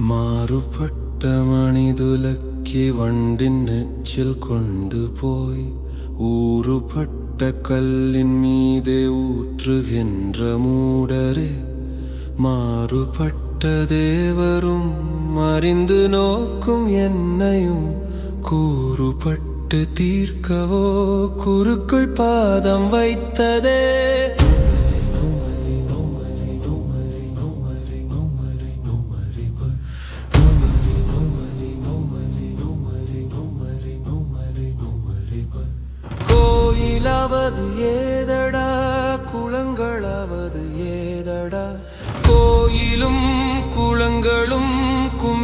മാറുപട്ട മണിതുലക്കി വണ്ടിൻ നെച്ചിൽ കൊണ്ടുപോയി ഊറുപട്ട കല്ലിൻ മീതെ ഊറ്റുകിன்ற മൂടരെ மாறுபட்ட தேவரும் அறிந்து நோக்கும் என்னையும் கூறுபட்டு தீர்க்கவோ குருக்குள் பாதம் வைத்ததே.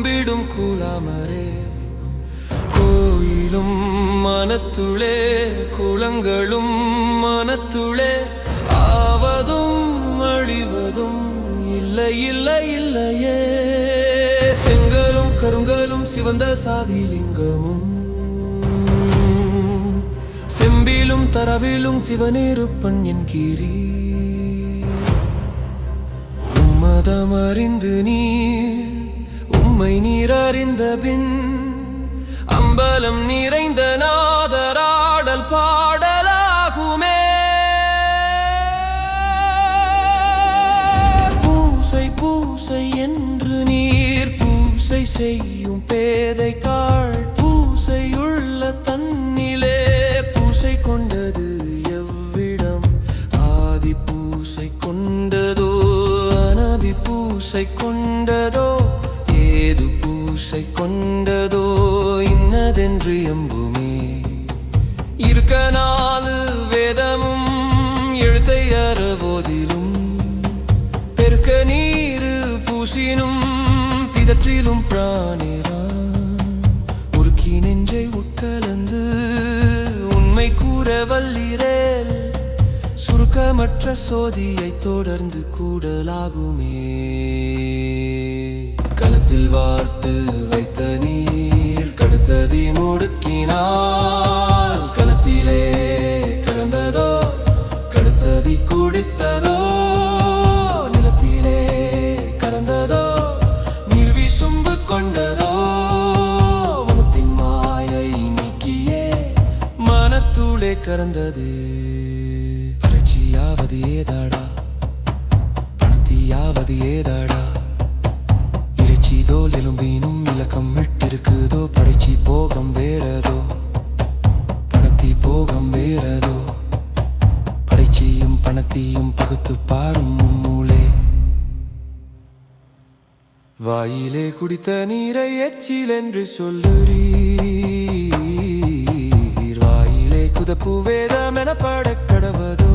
கும்பிடும் குலாமரே கோயிலும் மனத்துளே குளங்களும் மனத்துளே. ஆவதும் அழிவதும் இல்லை இல்லை இல்லையே. செங்கலும் கருங்கலும் சிவந்த சாதிலிங்கமும். செம்பிலும் தரவிலும் சிவனேருப்பன் என்கிறீ உம்மதம் அறிந்து நீர் உம்மை நீரறிந்த பின் அம்பலம் நிறைந்த நாதராடல் பாடலாகுமே. பூசை பூசை என்று நீர் பூசை செய்யும் பேதை காள் இன்னதென்று எம்புமே. இருக்க நாலு வேதமும் எழுத்தை அறவோதிலும் பெருக்க நீரு பூசினும் பிதற்றிலும் பிராணிரா உருக்கி நெஞ்சை உட்கலந்து உண்மை கூற வல்லிரேல் சுருக்கமற்ற சோதியை தொடர்ந்து கூடலாகுமே. களத்தில் வார்த்து கறந்தது. பரட்சியாவது ஏதாடா? பணத்தியாவது ஏதாடா? இறைச்சி தோல் எலும்பினும் இலக்கம் விட்டிருக்குதோ? படைச்சி போகம் வேறதோ? பணத்தி போகம் வேறதோ? படைச்சியும் பணத்தையும் பகுத்து பாரும் மூளே வாயிலே குடித்த நீரை எச்சில் என்று சொல்லுறீ வாயிலே குதப்பு வேதம் என பாடக் கடவதோ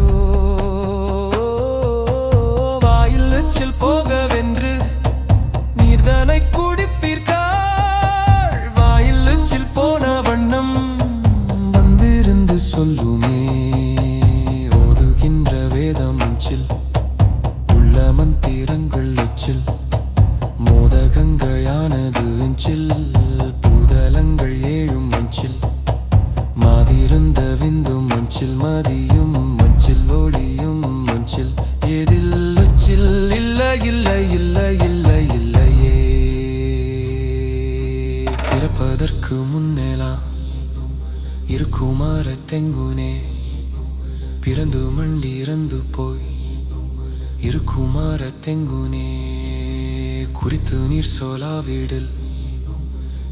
வாயில் எச்சில் போகவென்று நீர்தனை குடிப்பீர்கள் வாயில் எச்சில் போன வண்ணம் வந்திருந்து சொல்லுமே ஓதுகின்ற வேதம் அஞ்சில் உள்ள மந்திரங்கள் எச்சில் மோதகங்கையானது எஞ்சில் மதியும் மஞ்சில் ஒளியும் மஞ்சில் எதில் உச்சில் இல்லை இல்லை இல்லை இல்லை இல்லையே. பிறப்பதற்கு முன்னேலாம் இருக்குமாற தெங்குனே. பிறந்து மண்டி இறந்து போய். இருக்குமாற தெங்குனே. குறித்து நீர் சோலாவிடில்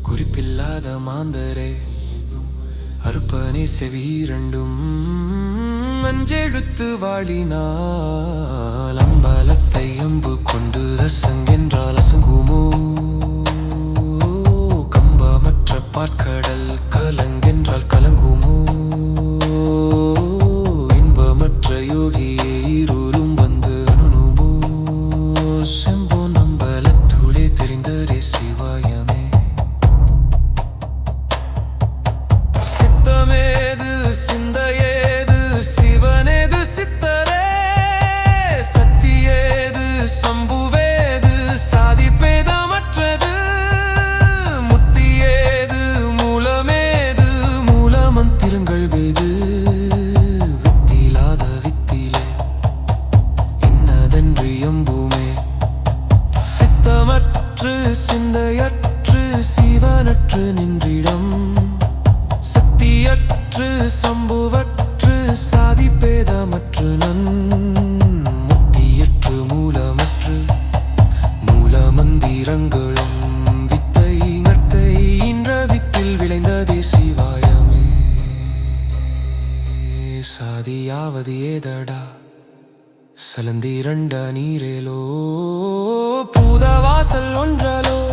குறிப்பில்லாத மாந்தரே. அறுப்பனே செவி செவீரண்டும் அஞ்செழுத்து வாழினால் அம்பலத்தை அம்பு கொண்டு அசங்கென்றால் அசங்குமோ? கம்பமற்ற பாற்கடல் கலங்கென்றால் கலங்குமோ? சிவனற்று நின்றிடம். சக்தியற்று சம்புவற்று சாதி பேதமற்று நன் முத்தியற்று மூலமற்று. மூலமந்திரங்களும் வித்தை நத்தை இன்ற வித்தில் விளைந்ததே சிவாயமே. சாதியாவது ஏதடா? சலந்திரண்ட நீரேலோ? பூதவாசல் ஒன்றலோ?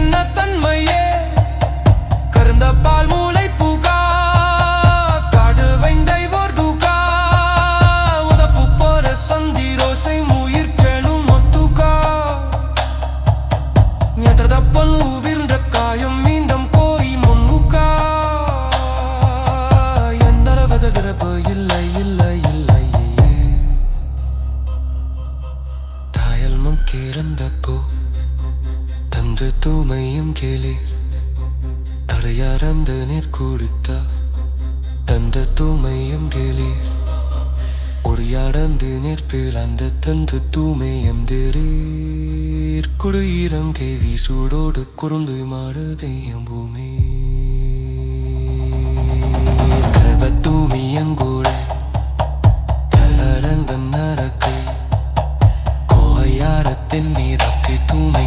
என்ன தன்மையே கருந்த பால் மூளை பூகா காடு வெண்டை போர்டுகா உதப்பு போற சந்திரோசை முயிர்கெணும் ஒத்துகா ஞாற்றதப்பன் ஊபிர்ன்ற காயம் மீண்டும் போய் முன்னுக்கா. எந்தளவது விரப்பு இல்லை இல்லை இல்லை தாயல் தந்து தூமையும் கேளே. அந்த நீர் கூடுத்தா தந்த தூமையும் கேளே. ஒடியாடந்து நெற்பில் அந்த தந்து தூமையம் தேரீர் குடியிரம் கேவி சூடோடு குறுந்து மாடு தெய்யம் பூமி. கர்ப்ப தூமியங்கூட கல்லடந்த நரக்கை கோயாரத்தின் நீரக்கை தூமை